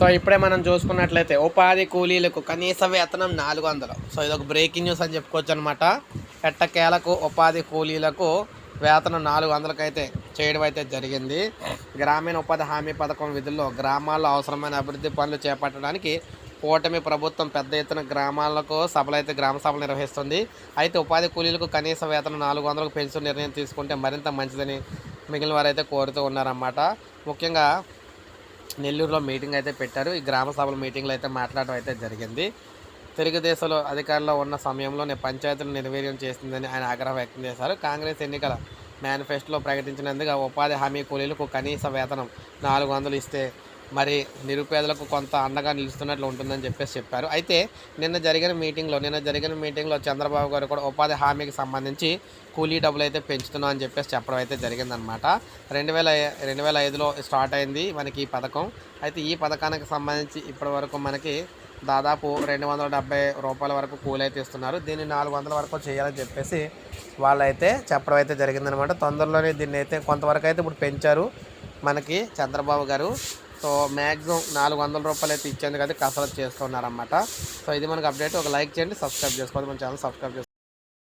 So ఇప్పుడే మనం చూసుకున్నట్లయితే ఉపాధి కూలీలకు కనీస వేతనం నాలుగు వందలు. సో ఇది ఒక బ్రేకింగ్ న్యూస్ అని చెప్పుకోవచ్చు అనమాట ఎట్టకేలకు ఉపాధి కూలీలకు వేతనం నాలుగు వందలకైతే చేయడం అయితే జరిగింది. గ్రామీణ ఉపాధి హామీ పథకం విధుల్లో గ్రామాల్లో అవసరమైన అభివృద్ధి పనులు చేపట్టడానికి కూటమి ప్రభుత్వం పెద్ద ఎత్తున గ్రామాలకు సభలు అయితే గ్రామ సభలు నిర్వహిస్తుంది. అయితే ఉపాధి కూలీలకు కనీస వేతనం నాలుగు వందలకు పెంచు నిర్ణయం తీసుకుంటే మరింత మంచిదని మిగిలిన వారైతే కోరుతూ ఉన్నారన్నమాట. ముఖ్యంగా నెల్లూరులో మీటింగ్ అయితే పెట్టారు. ఈ గ్రామ సభల మీటింగ్లో అయితే మాట్లాడడం అయితే జరిగింది. తెలుగుదేశంలో అధికారంలో ఉన్న సమయంలోనే పంచాయతీలు నిర్వీర్యం చేసిందని ఆయన ఆగ్రహం వ్యక్తం చేశారు. కాంగ్రెస్ ఎన్నికల మేనిఫెస్టోలో ప్రకటించినందుకు ఉపాధి హామీ కూలీలకు కనీస వేతనం నాలుగు వందలు ఇస్తే మరి నిరుపేదలకు కొంత అండగా నిలుస్తున్నట్లు ఉంటుందని చెప్పేసి చెప్పారు. అయితే నిన్న జరిగిన మీటింగ్లో నిన్న జరిగిన మీటింగ్లో చంద్రబాబు గారు కూడా ఉపాధి హామీకి సంబంధించి కూలీ డబ్బులు అయితే పెంచుతున్నాం అని చెప్పేసి చెప్పడం అయితే జరిగిందనమాట రెండు వేల రెండు వేల ఐదులో స్టార్ట్ అయింది మనకి ఈ పథకం. అయితే ఈ పథకానికి సంబంధించి ఇప్పటి వరకు మనకి దాదాపు రెండు వందల డెబ్బై రూపాయల వరకు కూలీ అయితే ఇస్తున్నారు. దీన్ని నాలుగు వందల వరకు చేయాలని చెప్పేసి వాళ్ళైతే చెప్పడం అయితే జరిగిందనమాట తొందరలోనే దీన్ని అయితే కొంతవరకు అయితే ఇప్పుడు పెంచారు మనకి చంద్రబాబు గారు. సో మ్యాక్సిమం నాలుగు వందల రూపాయలు అయితే ఇచ్చేందుకు అయితే కసరత్తు చేస్తున్నారన్నమాట. సో ఇది మనకు అప్డేట్. ఒక లైక్ చేయండి సబ్స్క్రైబ్ చేసుకోండి. మన ఛానల్ సబ్స్క్రైబ్ చేసుకోండి.